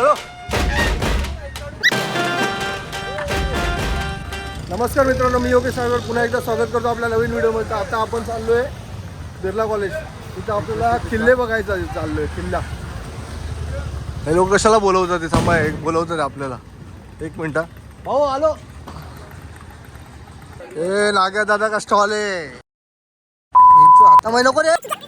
चलो नमस्कार मित्रांनो मी योगेश सागर पुन्हा एकदा स्वागत करतो आपल्या नवीन व्हिडिओमध्ये. आता आपण चाललोय बिर्ला कॉलेज तिथं आपल्याला किल्ले बघायचा आहे, चाललोय किल्ला. हे लोक कशाला बोलवतात ते थांबा एक बोलवतात आपल्याला. एक मिनिट भाऊ आलो. ए नाग्या दादा कष्टवाले आता महिना कोण आहे तर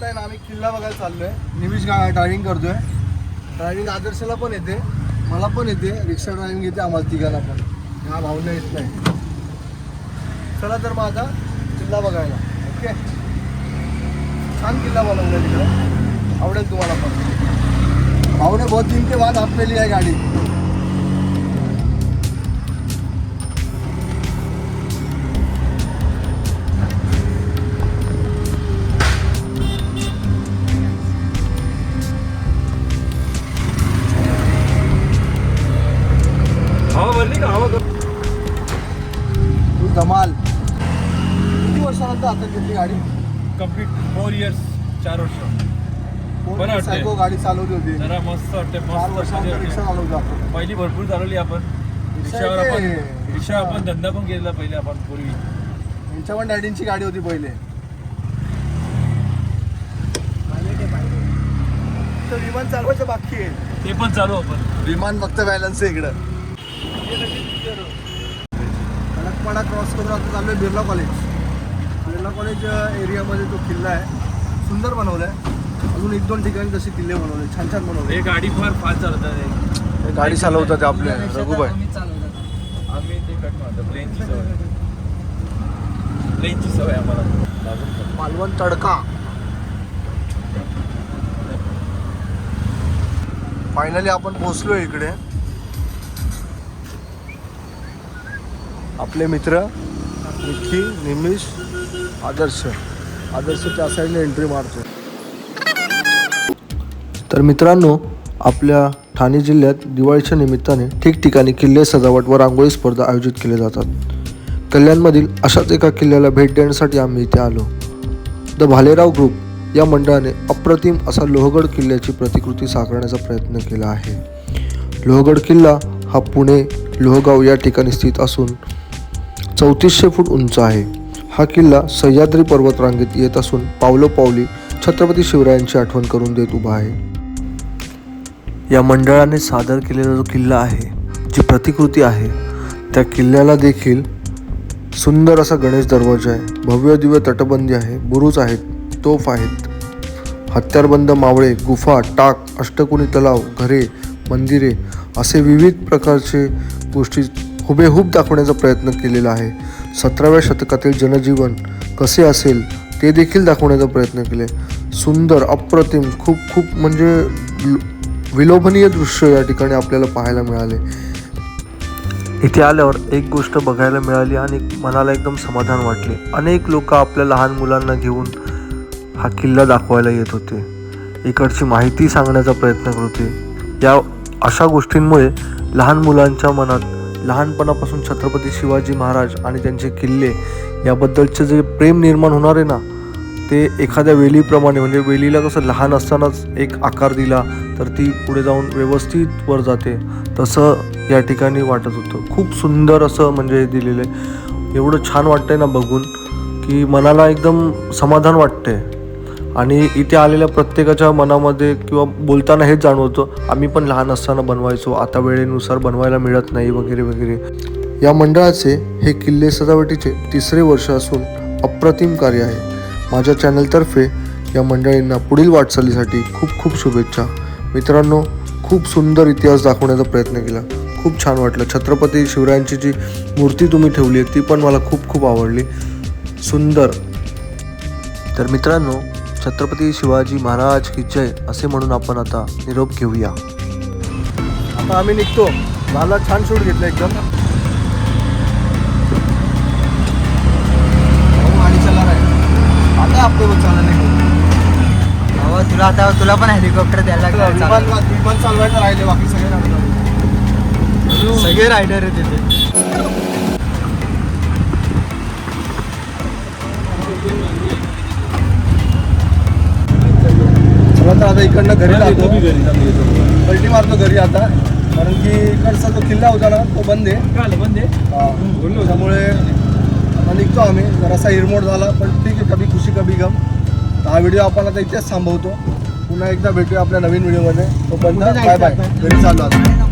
आता आहे ना आम्ही किल्ला बघायला चाललो आहे निमिष गा ड्रायव्हिंग करतोय. ड्रायव्हिंग आदर्शला पण येते मला पण येते रिक्षा ड्रायव्हिंग येते आम्हाला तिघाला पण. ह्या भावना येत नाही. चला तर मग आता किल्ला बघायला. ओके? छान किल्ला बनवला तिकडे. आवडेल तुम्हाला पण. भाऊने बहुत दिन के बाद आपलेली आहे गाडी. का? हवा तू धमाल. किती वर्षानंतर आता घेतली गाडी? कंप्लीट फोर इयर्स चार वर्ष. कोण बरं वाटतंय. सायको गाडी चालवली होती. जरा मस्त वाटते चार मस्त वर्षानंतर वाटते. रिक्षा चालवतो आपण. पहिली भरपूर चालवली आपण. रिक्षावर आहे आपण. रिक्षा आपण धंदा पण केलेला पहिले आपण पूर्वी. यांच्या पण डॅडींची गाडी होती पहिले. तर विमान चालवायचं बाकी आहे. ते पण चालू आपण. विमान फक्त बॅलन्स आहे इकडं. कडकपाडा क्रॉस करून आता चाललोय बिर्ला कॉलेज. बिर्ला कॉलेज एरियामध्ये तो किल्ला आहे. सुंदर बनवला आहे. अजून एक दोन ठिकाणी तसे किल्ले बनवले छान छान बनवले हे गाडी फार फास्ट चालवतात गाडी चालवतात आपले रघुबाई. आम्ही ते कट मारतो. प्लेनची सवय. प्लेनची सवय आम्हाला. मालवण तडका. फायनली आपण पोहोचलोय इकडे. आपले मित्र निखी निमिष आदर्श. आदर्श त्या साईडने एंट्री मारतो तर मित्रांनो आपल्या ठाणे जिल्ह्यात दिवाळीच्या निमित्ताने ठिकठिकाणी किल्ले सजावट व रांगोळी स्पर्धा आयोजित केल्या जातात. कल्याणमधील अशाच एका किल्ल्याला भेट देण्यासाठी आम्ही इथे आलो. द भालेराव ग्रुप या मंडळाने अप्रतिम असा लोहगड किल्ल्याची प्रतिकृती साकारण्याचा प्रयत्न केला आहे. लोहगड किल्ला हा पुणे लोहगाव या ठिकाणी स्थित असून चौतीसशे फूट उंच आहे. हा किल्ला सह्याद्री पर्वतरांगेत येत असून पावलोपावली छत्रपती शिवरायांची आठवण करून देत उभा आहे. या मंडळाने सादर केलेला जो किल्ला आहे जी प्रतिकृती आहे त्या किल्ल्याला देखील सुंदर असा गणेश दरवाजा आहे. भव्य दिव्य तटबंदी आहे बुरुज आहेत तोफ आहेत. हत्यारबंद मावळे गुफा टाक अष्टकोनी तलाव घरे मंदिरे असे विविध प्रकारचे गोष्टी हुबेहूब दाखवण्याचा प्रयत्न केलेला आहे. सतराव्या शतकातील जनजीवन कसे असेल ते देखील दाखवण्याचा प्रयत्न केले. सुंदर अप्रतिम खूप खूप म्हणजे विलोभनीय दृश्य या ठिकाणी आपल्याला पाहायला मिळाले. इथे आल्यावर एक गोष्ट बघायला मिळाली आणि मनाला एकदम समाधान वाटले. अनेक लोक आपल्या लहान मुलांना घेऊन हा किल्ला दाखवायला येत होते. इकडची माहिती सांगण्याचा प्रयत्न करत होते. या अशा गोष्टींमुळे लहान मुलांच्या मनात लहानपणापासून छत्रपती शिवाजी महाराज आणि त्यांचे किल्ले याबद्दलचे जे प्रेम निर्माण होणार आहे ना ते एखाद्या वेलीप्रमाणे म्हणजे वेलीला कसं लहान असतानाच एक आकार दिला तर ती पुढे जाऊन व्यवस्थित वर जाते. तसं या ठिकाणी वाटत होतं. खूप सुंदर असं म्हणजे दिलेलं आहे. एवढं छान वाटतंय ना बघून की मनाला एकदम समाधान वाटतंय. आणि इथे आलेल्या प्रत्येकाच्या मनामध्ये किंवा बोलताना हेच जाणवतं आम्ही पण लहान असताना बनवायचो आता वेळेनुसार बनवायला मिळत नाही वगैरे वगैरे. या मंडळाचे हे किल्ले सजावटीचे तिसरे वर्ष असून अप्रतिम कार्य आहे. माझ्या चॅनलतर्फे या मंडळींना पुढील वाटचालीसाठी खूप खूप शुभेच्छा. मित्रांनो खूप सुंदर इतिहास दाखवण्याचा प्रयत्न केला. खूप छान वाटलं. छत्रपती शिवरायांची जी मूर्ती तुम्ही ठेवली आहे ती पण मला खूप खूप आवडली. सुंदर. तर मित्रांनो छत्रपती शिवाजी महाराज की जय असे म्हणून आपण आता निरोप घेऊया. आता आम्ही निघतो. मला छान शूट घेतलं एकदम. तुला आता तुला पण हेलिकॉप्टर द्यायला लागलं सगळे रायडर आहे तिथे. इकडनं घरी जातो. येतो. पलटी मारतो घरी आता. कारण की इकडचा जो किल्ला होता ना तो बंद आहे. बंद आहे? त्यामुळे आता निघतो आम्ही. जरासा हिरमोड झाला पण ठीक आहे कभी खुशी कभी गम. तर हा व्हिडिओ आपण आता इथेच थांबवतो. पुन्हा एकदा भेटूया आपल्या नवीन व्हिडिओमध्ये. तोपर्यंत बाय बाय घरी चालू आता.